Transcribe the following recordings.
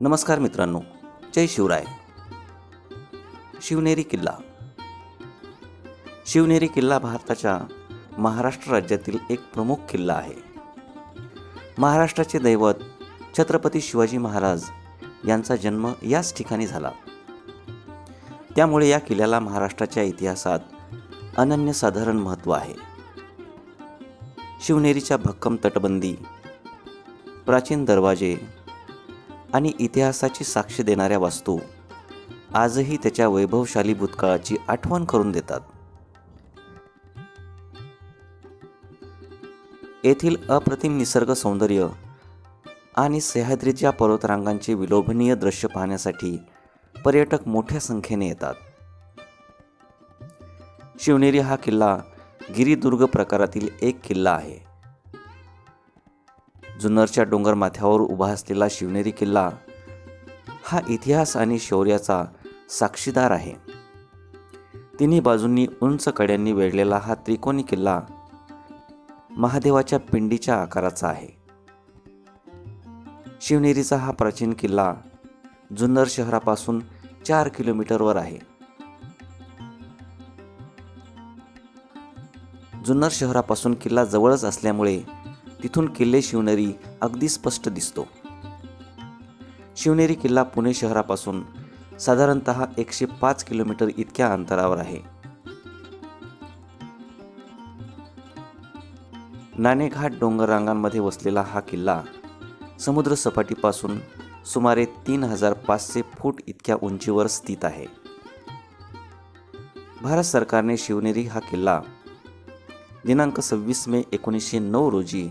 नमस्कार मित्रांनो जय शिवराय. शिवनेरी किल्ला. शिवनेरी किल्ला भारताच्या महाराष्ट्र राज्यातील एक प्रमुख किल्ला आहे. महाराष्ट्राचे दैवत छत्रपती शिवाजी महाराज यांचा जन्म याच ठिकाणी झाला. त्यामुळे या किल्ल्याला महाराष्ट्राच्या इतिहासात अनन्यसाधारण महत्त्व आहे. शिवनेरीच्या भक्कम तटबंदी प्राचीन दरवाजे आणि इतिहासाची साक्ष देणाऱ्या वास्तू आजही त्याच्या वैभवशाली भूतकाळाची आठवण करून देतात. येथील अप्रतिम निसर्ग सौंदर्य आणि सह्याद्रीच्या पर्वतरांगांचे विलोभनीय दृश्य पाहण्यासाठी पर्यटक मोठ्या संख्येने येतात. शिवनेरी हा किल्ला गिरिदुर्ग प्रकारातील एक किल्ला आहे. जुन्नरच्या डोंगरमाथ्यावर उभा असलेला शिवनेरी किल्ला हा इतिहास आणि शौर्याचा साक्षीदार आहे. तिन्ही बाजूंनी उंच कड्यांनी वेढलेला हा त्रिकोणी किल्ला महादेवाच्या पिंडीच्या आकाराचा आहे. शिवनेरीचा हा प्राचीन किल्ला जुन्नर शहरापासून चार किलोमीटरवर आहे. जुन्नर शहरापासून किल्ला जवळच असल्यामुळे तिथून किल्ले शिवनेरी अगदी स्पष्ट दिसतो. शिवनेरी किल्ला पुणे शहरापासून साधारणत एकशे पाच किलोमीटर इतक्या अंतरावर आहे. नाणेघाट डोंगर रांगांमध्ये वसलेला हा किल्ला समुद्रसपाटीपासून सुमारे तीन हजार पाचशे फूट इतक्या उंचीवर स्थित आहे. भारत सरकारने शिवनेरी हा किल्ला दिनांक सव्वीस मे एकोणीसशे नऊ रोजी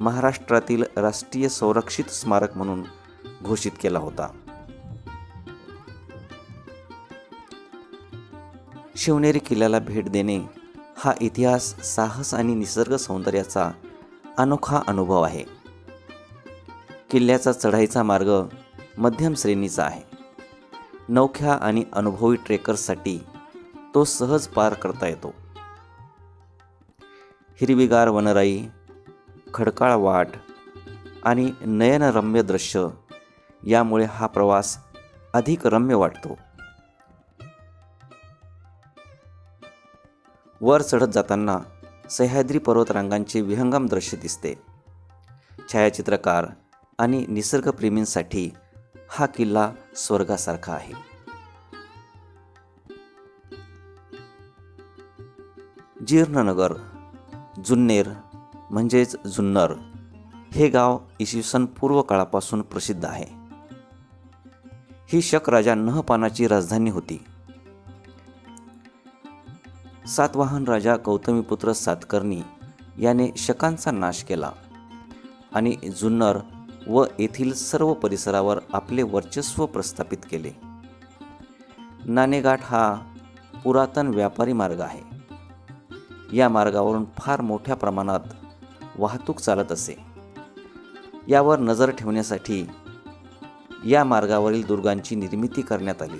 महाराष्ट्रातील राष्ट्रीय संरक्षित स्मारक म्हणून घोषित केला होता. शिवनेरी किल्ल्याला भेट देणे हा इतिहास साहस आणि निसर्ग सौंदर्याचा अनोखा अनुभव आहे. किल्ल्याचा चढाईचा मार्ग मध्यम श्रेणीचा आहे. नौख्या आणि अनुभवी ट्रेकर्ससाठी तो सहज पार करता येतो. हिरवीगार वनराई खडकाळ वाट आणि नयनरम्य दृश्य यामुळे हा प्रवास अधिक रम्य वाटतो. वर चढत जाताना सह्याद्री पर्वतरांगांचे विहंगम दृश्य दिसते. छायाचित्रकार आणि निसर्गप्रेमींसाठी हा किल्ला स्वर्गासारखा आहे. जीर्णनगर जुन्नेर म्हणजेच जुन्नर हे गाव इसवी सन पूर्व काळापासून प्रसिद्ध आहे. ही शक राजा नहपानाची राजधानी होती. सातवाहन राजा गौतमीपुत्र सातकर्णी याने शकांचा नाश केला आणि जुन्नर व येथील सर्व परिसरावर आपले वर्चस्व प्रस्थापित केले. नाणेघाट हा पुरातन व्यापारी मार्ग आहे. या मार्गावरून फार मोठ्या प्रमाणात वाहतूक चालत असे. यावर नजर ठेवण्यासाठी या मार्गावरील दुर्गांची निर्मिती करण्यात आली.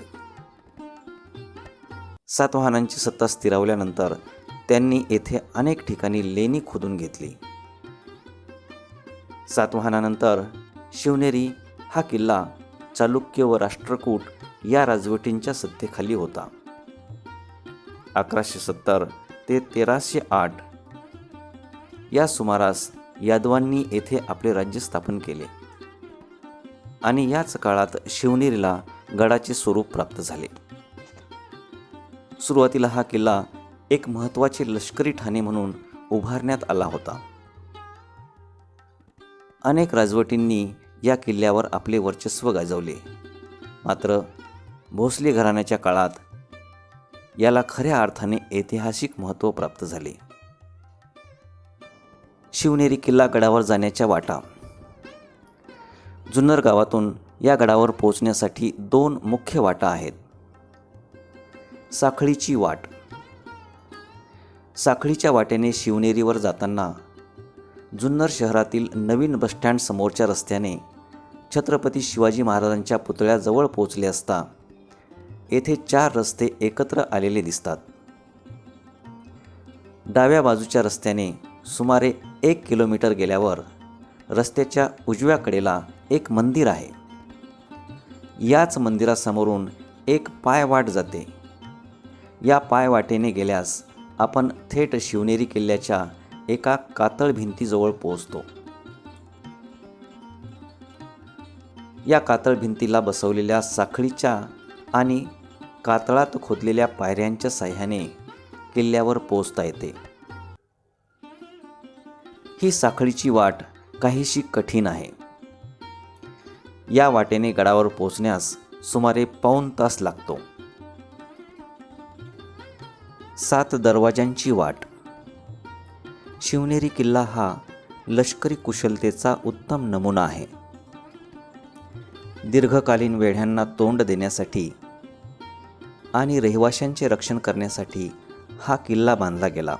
सातवाहनांची सत्ता स्थिरावल्यानंतर त्यांनी येथे अनेक ठिकाणी लेणी खोदून घेतली. सातवाहनानंतर शिवनेरी हा किल्ला चालुक्य व राष्ट्रकूट या राजवटींच्या सत्तेखाली होता. अकराशे सत्तर ते तेराशे आठ या सुमारास यादवांनी येथे आपले राज्य स्थापन केले. आणि याच काळात शिवनेरीला गडाचे स्वरूप प्राप्त झाले. सुरुवातीला हा किल्ला एक महत्त्वाचे लष्करी ठाणे म्हणून उभारण्यात आला होता. अनेक राजवटींनी या किल्ल्यावर आपले वर्चस्व गाजवले. मात्र भोसले घराण्याच्या काळात याला खऱ्या अर्थाने ऐतिहासिक महत्त्व प्राप्त झाले. शिवनेरी किल्ला गडावर जाण्याच्या वाटा. जुन्नर गावातून या गडावर पोहोचण्यासाठी दोन मुख्य वाटा आहेत. साखळीची वाट. साखळीच्या वाटेने शिवनेरीवर जाताना जुन्नर शहरातील नवीन बसस्टँड समोरच्या रस्त्याने छत्रपती शिवाजी महाराजांच्या पुतळ्याजवळ पोचले असता येथे चार रस्ते एकत्र आलेले दिसतात. डाव्या बाजूच्या रस्त्याने सुमारे एक किलोमीटर गेल्यावर रस्त्याच्या उजव्या कडेला एक मंदिर आहे. याच मंदिरासमोरून एक पायवाट जाते. या पायवाटेने गेल्यास आपण थेट शिवनेरी किल्ल्याच्या एका कातळ भिंतीजवळ पोहोचतो. या कातळ भिंतीला बसवलेल्या साखळीच्या आणि कातळात खोदलेल्या पायऱ्यांच्या साह्याने किल्ल्यावर पोचता येते. ही साखळीची वाट काहीशी कठीण आहे. या वाटेने गडावर पोचण्यास सुमारे पाऊण तास लागतो. सात दरवाज्यांची वाट. शिवनेरी किल्ला हा लष्करी कुशलतेचा उत्तम नमुना आहे. दीर्घकालीन वेढ्यांना तोंड देण्यासाठी आणि रहिवाशांचे रक्षण करण्यासाठी हा किल्ला बांधला गेला.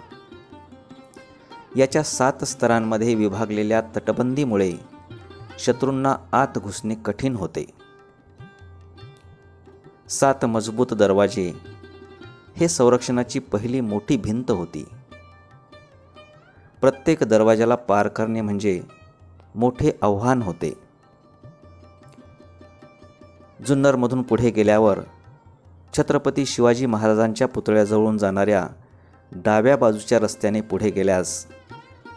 याच्या सात स्तरांमध्ये विभागलेल्या तटबंदीमुळे शत्रूंना आत घुसणे कठीण होते. सात मजबूत दरवाजे हे संरक्षणाची पहिली मोठी भिंत होती. प्रत्येक दरवाजाला पार करणे म्हणजे मोठे आव्हान होते. जुन्नरमधून पुढे गेल्यावर छत्रपती शिवाजी महाराजांच्या पुतळ्याजवळून जाणाऱ्या डाव्या बाजूच्या रस्त्याने पुढे गेल्यास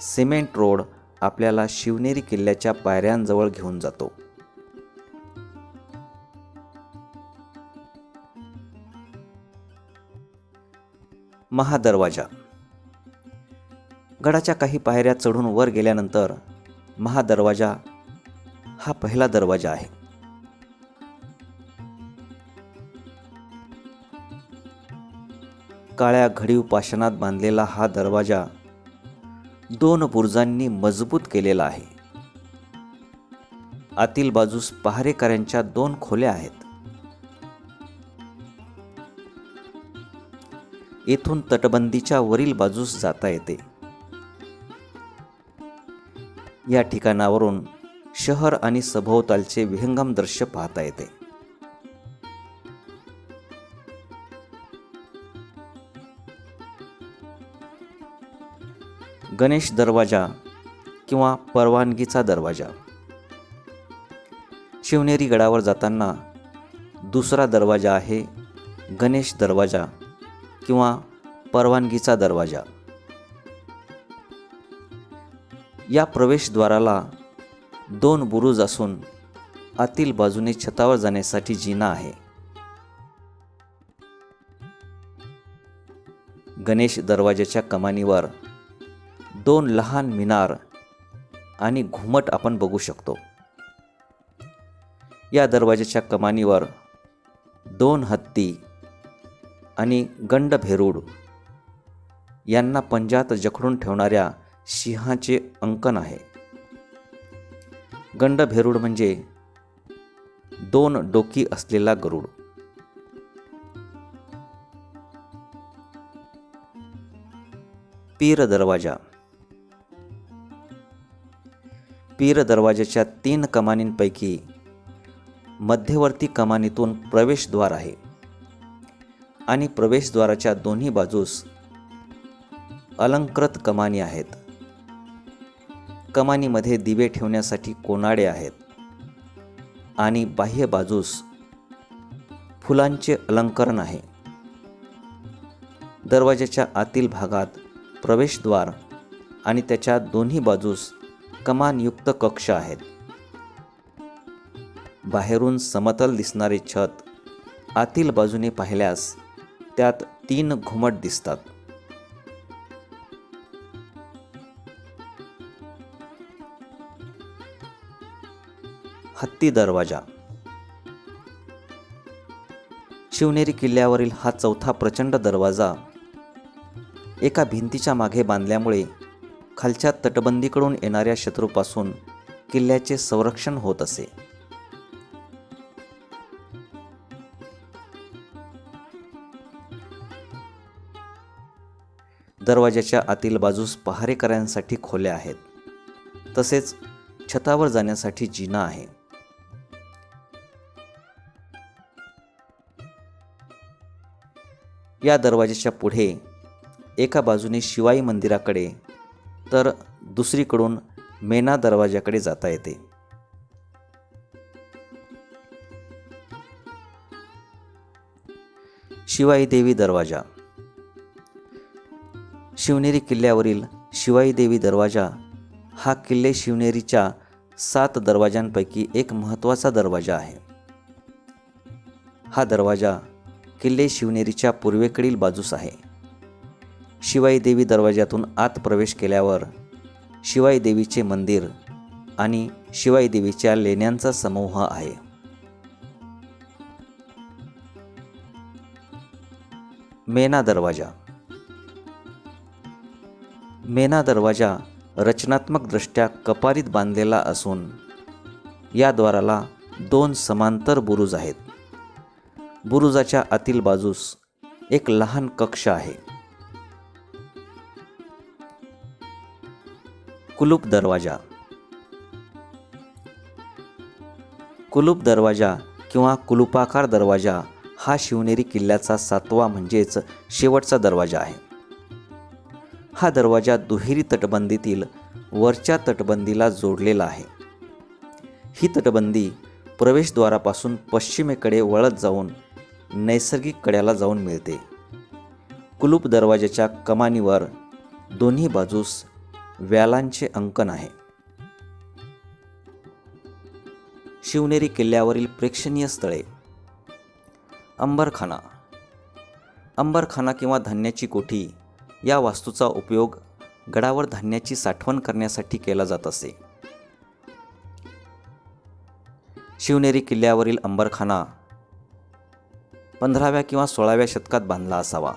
सिमेंट रोड आपल्याला शिवनेरी किल्ल्याच्या पायऱ्यांजवळ घेऊन जातो. महादरवाजा. गडाच्या काही पायऱ्या चढून वर गेल्यानंतर महादरवाजा हा पहिला दरवाजा आहे. काळ्या घडीव पाषाणात बांधलेला हा दरवाजा दोन बुरुजांनी मजबूत केलेला आहे. आतील बाजूस पहारेकऱ्यांच्या दोन खोल्या आहेत. येथून तटबंदीच्या वरील बाजूस जाता येते. या ठिकाणावरून शहर आणि सभोवतालचे विहंगम दृश्य पाहता येते. गणेश दरवाजा किंवा परवानगीचा दरवाजा. शिवनेरी गडावर जाताना दुसरा दरवाजा आहे गणेश दरवाजा किंवा परवानगीचा दरवाजा. या प्रवेशद्वाराला दोन बुरुज असून आतील बाजूने छतावर जाण्यासाठी जिना आहे. गणेश दरवाजाच्या कमानीवर दोन लहान मिनार आणि घुमट आपण बघू शकतो. या दरवाजाच्या कमानीवर दोन हत्ती आणि गंड भेरूड यांना पंजात जखडून ठेवणाऱ्या सिंहाचे अंकन आहे. गंड भेरूड म्हणजे दोन डोकी असलेला गरुड. पीर दरवाजा पीर दरवाजाच्या तीन कमानींपैकी मध्यवर्ती कमानीतून प्रवेशद्वार आहे आणि प्रवेशद्वाराच्या दोन्ही बाजूस अलंकृत कमानी आहेत. कमानीमध्ये दिवे ठेवण्यासाठी कोनाडे आहेत आणि बाह्य बाजूस फुलांचे अलंकरण आहे. दरवाजाच्या आतील भागात प्रवेशद्वार आणि त्याच्या दोन्ही बाजूस कमानयुक्त कक्ष आहेत. बाहेरून समतल दिसणारे छत आतील बाजूने पाहिल्यास त्यात तीन घुमट दिसतात. हत्ती दरवाजा. शिवनेरी किल्ल्यावरील हा चौथा प्रचंड दरवाजा एका भिंतीच्या मागे बांधल्यामुळे खालच्या तटबंदीकडून येणाऱ्या शत्रूपासून किल्ल्याचे संरक्षण होत असे. दरवाजाच्या आतील बाजूस पहारेकऱ्यांसाठी खोल्या आहेत. तसेच छतावर जाण्यासाठी जिना आहे. या दरवाजाच्या पुढे एका बाजूने शिवाई मंदिराकडे तर दुसरीकडून मेना दरवाजाकडे जाता येते. शिवाई देवी दरवाजा. शिवनेरी किल्ल्यावरील शिवाई देवी दरवाजा हा किल्ले शिवनेरीच्या सात दरवाजांपैकी एक महत्त्वाचा दरवाजा आहे. हा दरवाजा किल्ले शिवनेरीच्या पूर्वेकडील बाजूस आहे. शिवाई देवी दरवाजातून आत प्रवेश केल्यावर शिवाई देवीचे मंदिर आणि शिवाई देवीच्या लेण्यांचा समूह आहे. मेना दरवाजा. मेना दरवाजा रचनात्मकदृष्ट्या कपारीत बांधलेला असून या द्वाराला दोन समांतर बुरुज आहेत. बुरुजाच्या आतील बाजूस एक लहान कक्ष आहे. कुलूप दरवाजा. कुलूप दरवाजा किंवा कुलुपाकार दरवाजा हा शिवनेरी किल्ल्याचा सातवा म्हणजेच शेवटचा दरवाजा आहे. हा दरवाजा दुहेरी तटबंदीतील वरच्या तटबंदीला जोडलेला आहे. ही तटबंदी प्रवेशद्वारापासून पश्चिमेकडे वळत जाऊन नैसर्गिक कड्याला जाऊन मिळते. कुलूप दरवाजाच्या कमानीवर दोन्ही बाजूस व्यालांचे अंकन आहे. शिवनेरी किल्ल्यावरील प्रेक्षणीय स्थळे. अंबरखाना. अंबरखाना किंवा धान्याची कोठी या वास्तूचा उपयोग गडावर धान्याची साठवण करण्यासाठी केला जात असे. शिवनेरी किल्ल्यावरील अंबरखाना पंधराव्या किंवा सोळाव्या शतकात बांधला असावा.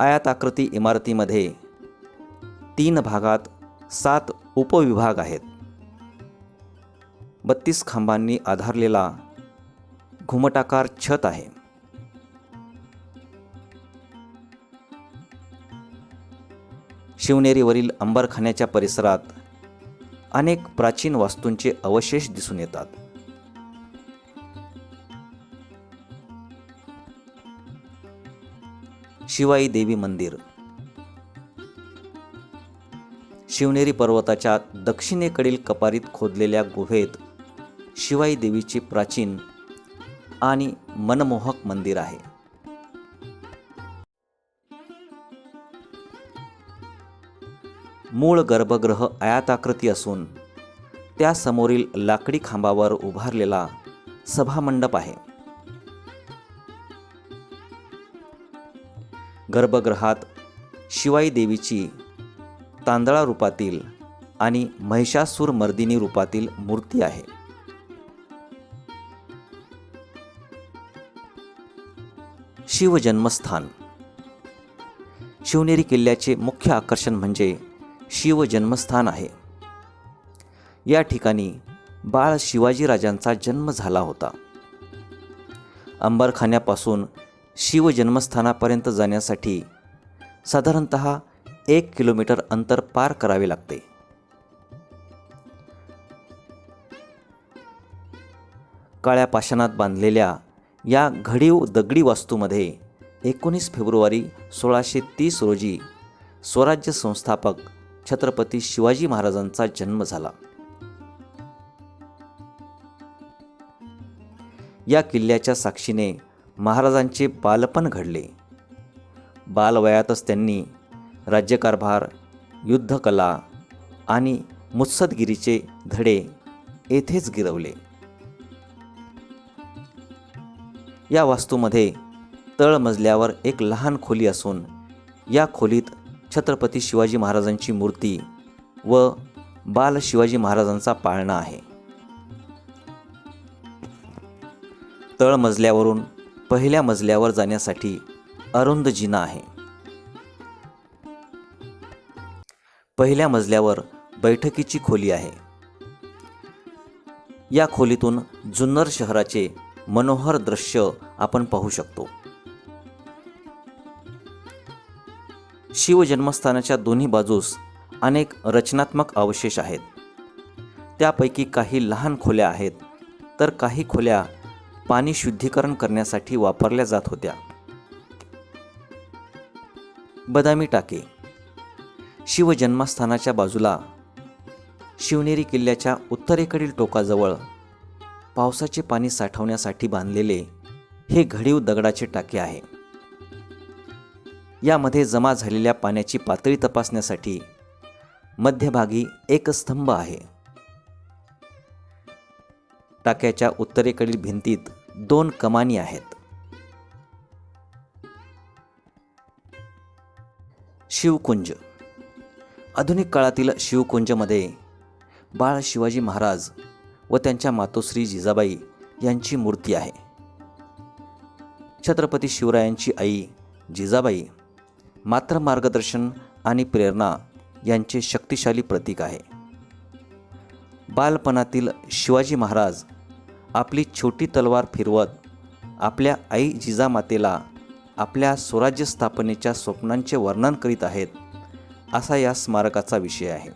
आयाताकृती इमारतीमध्ये तीन भागात सात उपविभाग आहेत. बत्तीस खांबांनी आधारलेला घुमटाकार छत आहे. शिवनेरीवरील अंबरखान्याच्या परिसरात अनेक प्राचीन वास्तूंचे अवशेष दिसून येतात. शिवाई देवी मंदिर. शिवनेरी पर्वताच्या दक्षिणेकडील कपारीत खोदलेल्या गुहेत शिवाई देवीचे प्राचीन आणि मनमोहक मंदिर आहे. मूळ गर्भगृह आयाताकृती असून त्यासमोरील लाकडी खांबावर उभारलेला सभामंडप आहे. गर्भगृहात शिवाई देवीची तांदळा रूपातील आणि महिषासूर मर्दिनी रूपातील मूर्ती आहे. शिवजन्मस्थान. शिवनेरी किल्ल्याचे मुख्य आकर्षण म्हणजे शिवजन्मस्थान आहे. या ठिकाणी बाळ शिवाजीराजांचा जन्म झाला होता. अंबरखान्यापासून शिवजन्मस्थानापर्यंत जाण्यासाठी साधारणत एक किलोमीटर अंतर पार करावे लागते. काळ्या पाषाणात बांधलेल्या या घडीव दगडी वास्तूमध्ये एकोणीस फेब्रुवारी सोळाशे तीस रोजी स्वराज्य संस्थापक छत्रपती शिवाजी महाराजांचा जन्म झाला. या किल्ल्याच्या साक्षीने महाराजांचे बालपण घडले. बालवयातच त्यांनी राज्यकारभार युद्धकला आणि मुत्सदगिरीचे धडे येथेच गिरवले. या वास्तूमध्ये तळमजल्यावर एक लहान खोली असून या खोलीत छत्रपती शिवाजी महाराजांची मूर्ती व बाल शिवाजी महाराजांचा पाळणा आहे. तळमजल्यावरून पहिल्या मजल्यावर जाण्यासाठी अरुंद जिना आहे. पहिल्या मजल्यावर बैठकीची खोली आहे. या खोलीतून जुन्नर शहराचे मनोहर दृश्य आपण पाहू शकतो. शिवजन्मस्थानाच्या दोन्ही बाजूस अनेक रचनात्मक अवशेष आहेत. त्यापैकी काही लहान खोल्या आहेत तर काही खोल्या पाणी शुद्धीकरण करण्यासाठी वापरल्या जात होत्या. बदामी टाके. शिवजन्मस्थानाच्या बाजूला शिवनेरी किल्ल्याच्या उत्तरेकडील टोकाजवळ पावसाचे पाणी साठवण्यासाठी बांधलेले हे घडीव दगडाचे टाके आहे. यामध्ये जमा झालेल्या पाण्याची पातळी तपासण्यासाठी मध्यभागी एक स्तंभ आहे. टाक्याच्या उत्तरेकडील भिंतीत दोन कमानी आहेत. शिवकुंज. आधुनिक काळातील शिवकुंजमध्ये बाळ शिवाजी महाराज व त्यांच्या मातोश्री जिजाबाई यांची मूर्ती आहे. छत्रपती शिवरायांची आई जिजाबाई मात्र मार्गदर्शन आणि प्रेरणा यांचे शक्तिशाली प्रतीक आहे. बालपणातील शिवाजी महाराज आपली छोटी तलवार फिरवत आपल्या आई जिजामातेला आपल्या स्वराज्य स्थापनेच्या स्वप्नांचे वर्णन करीत आहेत असा या स्मारकाचा विषय आहे.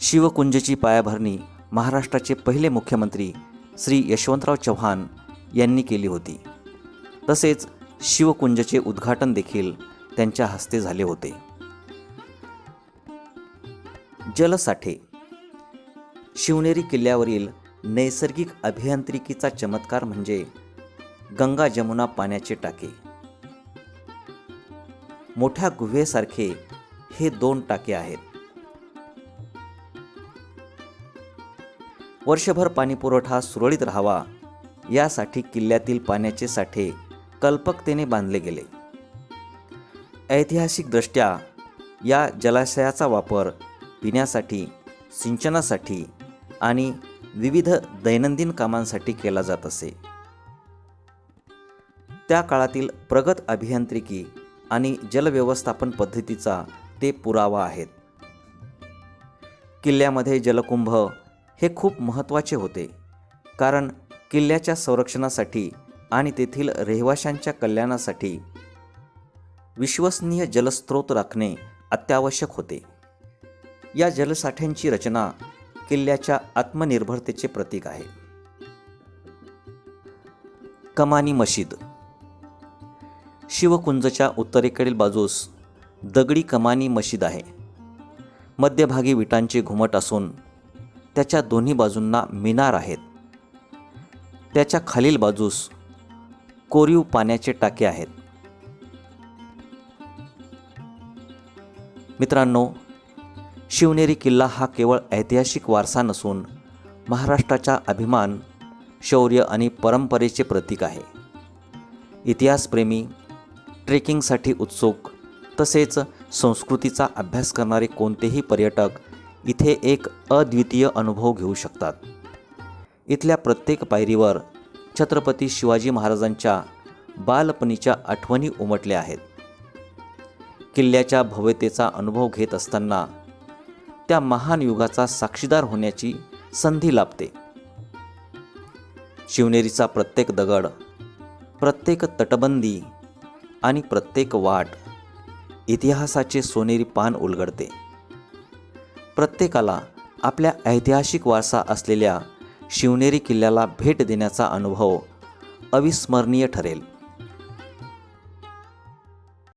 शिवकुंजची पायाभरणी महाराष्ट्राचे पहिले मुख्यमंत्री श्री यशवंतराव चव्हाण यांनी केली होती. तसेच शिवकुंजचे उद्घाटन देखील त्यांच्या हस्ते झाले होते. जलसाठे शिवनेरी किल्ल्यावरील नैसर्गिक अभियांत्रिकीचा चमत्कार म्हणजे गंगा जमुना पाण्याचे टाके. मोठ्या गुहेसारखे हे दोन टाके आहेत. वर्षभर पाणीपुरवठा सुरळीत राहावा यासाठी किल्ल्यातील पाण्याचे साठे कल्पकतेने बांधले गेले. ऐतिहासिकदृष्ट्या या जलाशयाचा वापर पिण्यासाठी सिंचनासाठी आणि विविध दैनंदिन कामांसाठी केला जात असे. त्या काळातील प्रगत अभियांत्रिकी आणि जलव्यवस्थापन पद्धतीचा ते पुरावा आहेत. किल्ल्यामध्ये जलकुंभ हे खूप महत्त्वाचे होते कारण किल्ल्याच्या संरक्षणासाठी आणि तेथील रहिवाशांच्या कल्याणासाठी विश्वसनीय जलस्रोत राखणे अत्यावश्यक होते. या जलसाठ्यांची रचना किल्ल्याच्या आत्मनिर्भरतेचे प्रतीक आहे. कमानी मशीद. शिवकुंजच्या उत्तरेकडील बाजूस दगडी कमानी मशीद आहे. मध्यभागी विटांची घुमट असून त्याच्या दोन्ही बाजूंना मिनार आहेत. त्याच्या खालील बाजूस कोरीव पाण्याचे टाके आहेत. मित्रांनो शिवनेरी किल्ला हा केवळ ऐतिहासिक वारसा नसून महाराष्ट्राचा अभिमान शौर्य आणि परंपरेचे प्रतीक आहे. इतिहासप्रेमी ट्रेकिंगसाठी उत्सुक तसेच संस्कृतीचा अभ्यास करणारे कोणतेही पर्यटक इथे एक अद्वितीय अनुभव घेऊ शकतात. इथल्या प्रत्येक पायरीवर छत्रपती शिवाजी महाराजांच्या बालपणीच्या आठवणी उमटल्या आहेत. किल्ल्याच्या भव्यतेचा अनुभव घेत असताना त्या महान युगाचा साक्षीदार होण्याची संधी लाभते. शिवनेरीचा प्रत्येक दगड प्रत्येक तटबंदी आणि प्रत्येक वाट इतिहासाचे सोनेरी पान उलगडते. प्रत्येकाला आपल्या ऐतिहासिक वारसा असलेल्या शिवनेरी किल्ल्याला भेट देण्याचा अनुभव अविस्मरणीय ठरेल.